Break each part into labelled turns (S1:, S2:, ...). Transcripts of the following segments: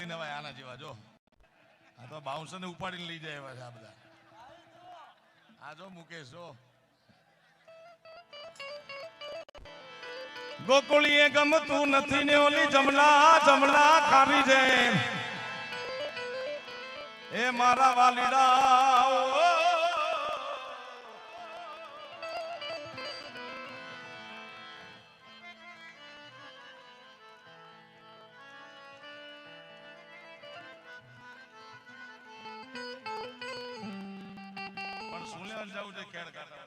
S1: લઈને આવ્યા આના જેવા, જો. આ તો બાઉન્સર ને ઉપાડીને લઈ જાય એવા છે આ બધા. આ જો મુકેશ, જો. ગોકુળીએ ગમતું નથી ને ઓલી જમલા જમલા ખાવી છે. એ મારા વાલીડા લેવા જવું છે ખેડ કાઢવા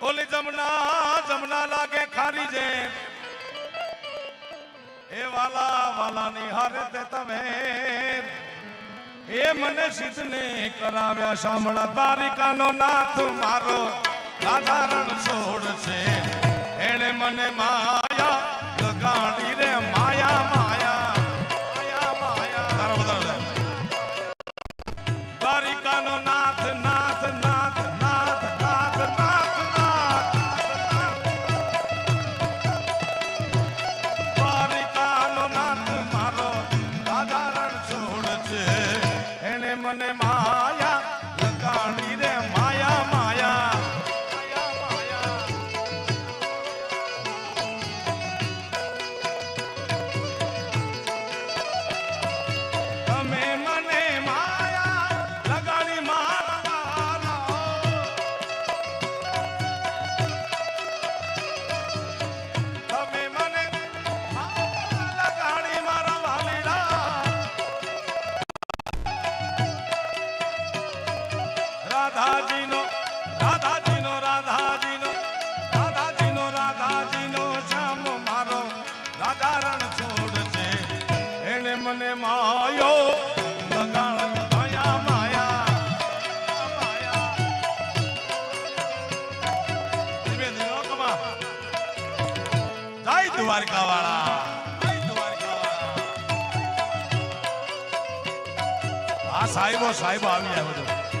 S1: ઓલી જમના જમના લાગે ખારી છે એ વાલા વાલા ની હારે તે તમે એ મને સિદ્ધને કરાવ્યા સાંભળા તારિકાનો નાથ મારો સાધારણ છોડ છે એણે મને માયા મને માયો દ્વારકા વાળા આ સાહેબો સાહેબો આવી જાય બધું.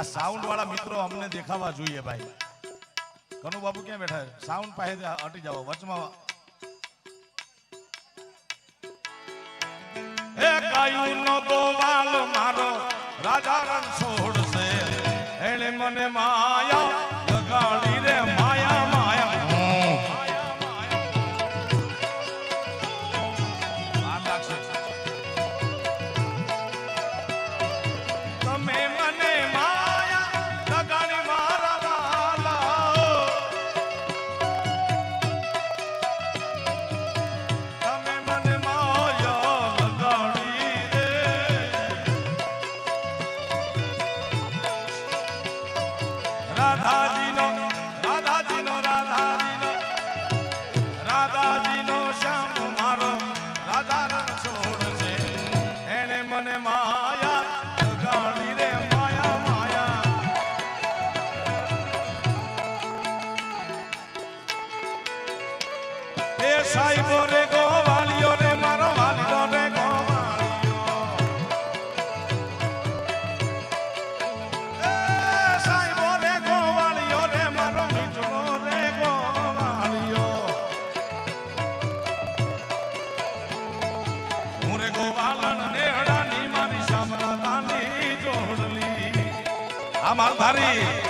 S1: આ સાઉન્ડ વાળા મિત્રો અમને દેખાવા જોઈએ ભાઈ. કનુ બાબુ ક્યાં બેઠા છે? સાઉન્ડ પાસે હટી જાવ વચમાં એ ગાયુંનો ગોવાલ મારો રાજા રણ છોડશે એને મને માયા राधा जी આ માર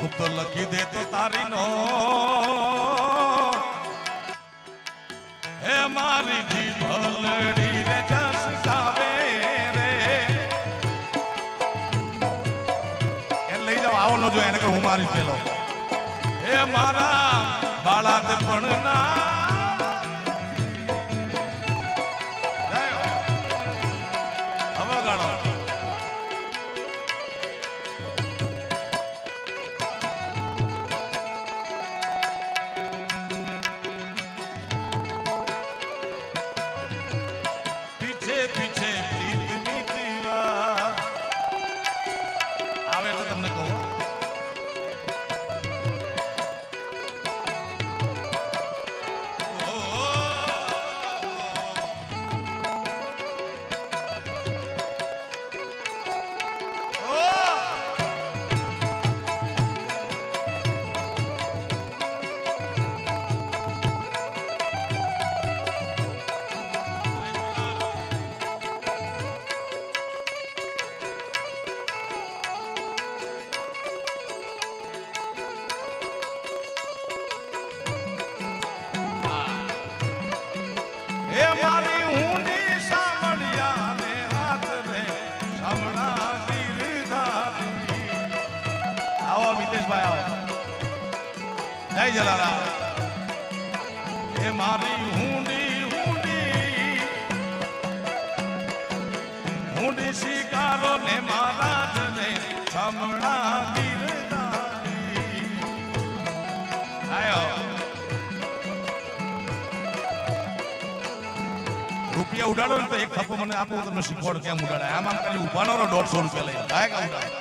S1: હું લખી દે તો તારી નો હે મારી જીભલડી રે જસ સાવે રે એ લઈ જાવ આવો ન જો એને કે હું મારી પેલો હે મારા બાળા પણ ના આવે તો તમને કહું. આવો મિતેશભાઈ આવો જય જલારામ એ મારી હુંડી હુંડી હુંડી શિકારો ને મારા જને આયો રૂપિયા ઉડાડો ને તો એક થપ્પો મને આપો તમને શીખવાડો કેમ ઉડાડાય આમ આમ ખાલી ઉભાનો દોઢસો રૂપિયા લઈ જાય ઉડાડે